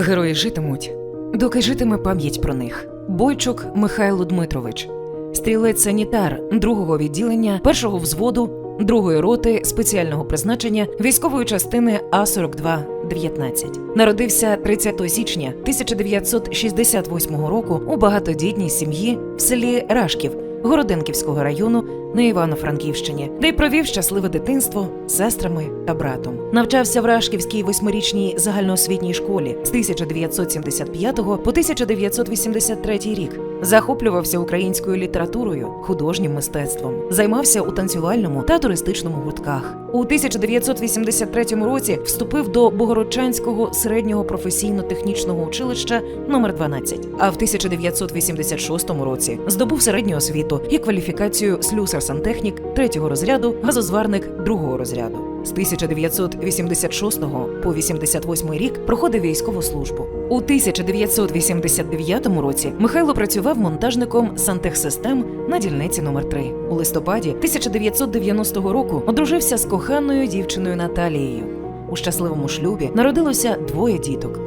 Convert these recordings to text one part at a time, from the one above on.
Герої житимуть, доки житиме пам'ять про них. Бойчук Михайло Дмитрович, стрілець санітар другого відділення першого взводу другої роти спеціального призначення військової частини А 42 19 Народився 30 січня 1968 року у багатодітній сім'ї в селі Рашків Городенківського району на Івано-Франківщині, де й провів щасливе дитинство з сестрами та братом. Навчався в Рашківській восьмирічній загальноосвітній школі з 1975 по 1983 рік. Захоплювався українською літературою, художнім мистецтвом, займався у танцювальному та туристичному гуртках. У 1983 році вступив до Богородчанського середнього професійно-технічного училища номер 12 А в 1986 році здобув середню освіту і кваліфікацію слюсар-сантехнік третього розряду, газозварник другого розряду. З 1986 по 88 рік проходив військову службу. У 1989 році Михайло працював монтажником сантехсистем на дільниці номер 3 У листопаді 1990 року одружився з коханою дівчиною Наталією. У щасливому шлюбі народилося двоє діток.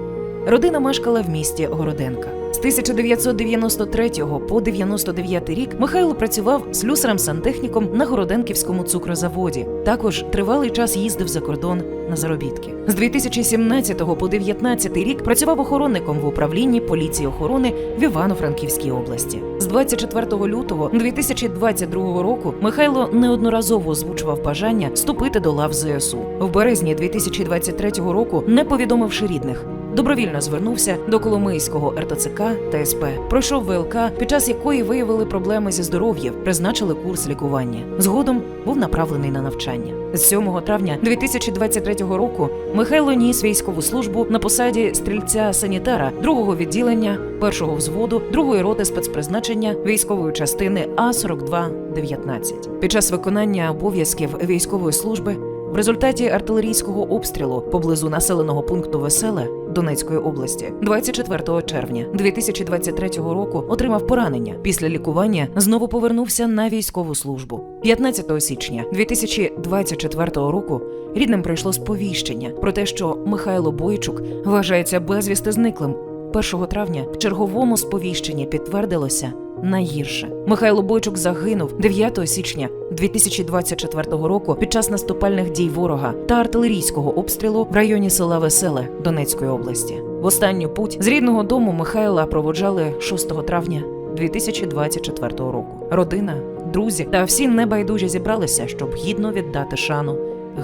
Родина мешкала в місті Городенка. З 1993 по 99 рік Михайло працював слюсарем-сантехніком на Городенківському цукрозаводі. Також тривалий час їздив за кордон на заробітки. З 2017 по 2019 рік працював охоронником в управлінні поліції охорони в Івано-Франківській області. З 24 лютого 2022 року Михайло неодноразово озвучував бажання вступити до лав ЗСУ. В березні 2023 року, не повідомивши рідних, добровільно звернувся до Коломийського РТЦК та СП. Пройшов ВЛК, під час якої виявили проблеми зі здоров'ям, призначили курс лікування. Згодом був направлений на навчання. З 7 травня 2023 року Михайло ніс військову службу на посаді стрільця санітара другого відділення першого взводу другої роти спецпризначення військової частини А 42 19 Під час виконання обов'язків військової служби в результаті артилерійського обстрілу поблизу населеного пункту Веселе Донецької області 24 червня 2023 року отримав поранення. Після лікування знову повернувся на військову службу. 15 січня 2024 року рідним прийшло сповіщення про те, що Михайло Бойчук вважається безвісти зниклим. 1 травня в черговому сповіщенні підтвердилося найгірше. Михайло Бойчук загинув 9 січня 2024 року під час наступальних дій ворога та артилерійського обстрілу в районі села Веселе Донецької області. В останню путь з рідного дому Михайла проводжали 6 травня 2024 року. Родина, друзі та всі небайдужі зібралися, щоб гідно віддати шану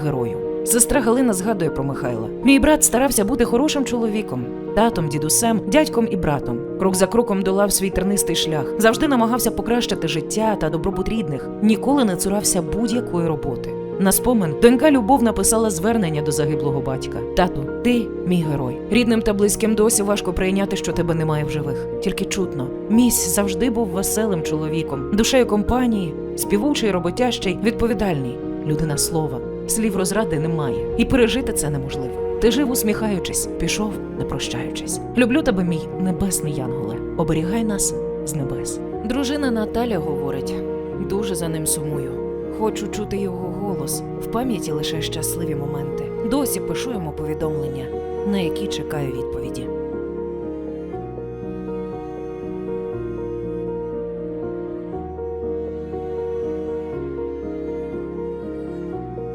герою. Сестра Галина згадує про Михайла. Мій брат старався бути хорошим чоловіком, татом, дідусем, дядьком і братом. Крок за кроком долав свій тернистий шлях, завжди намагався покращити життя та добробут рідних, ніколи не цурався будь-якої роботи. На спомин донька Любов написала звернення до загиблого батька: Тату, ти мій герой. Рідним та близьким досі важко прийняти, що тебе немає в живих. Тільки чутно. Місь завжди був веселим чоловіком, душею компанії, співучий, роботящий, відповідальний, людина слова. Слів розради немає, і пережити це неможливо. Ти жив усміхаючись, пішов, не прощаючись. Люблю тебе, мій небесний янголе. Оберігай нас з небес. Дружина Наталя говорить: дуже за ним сумую. Хочу чути його голос в пам'яті лише щасливі моменти. Досі пишу йому повідомлення, на які чекаю відповідь.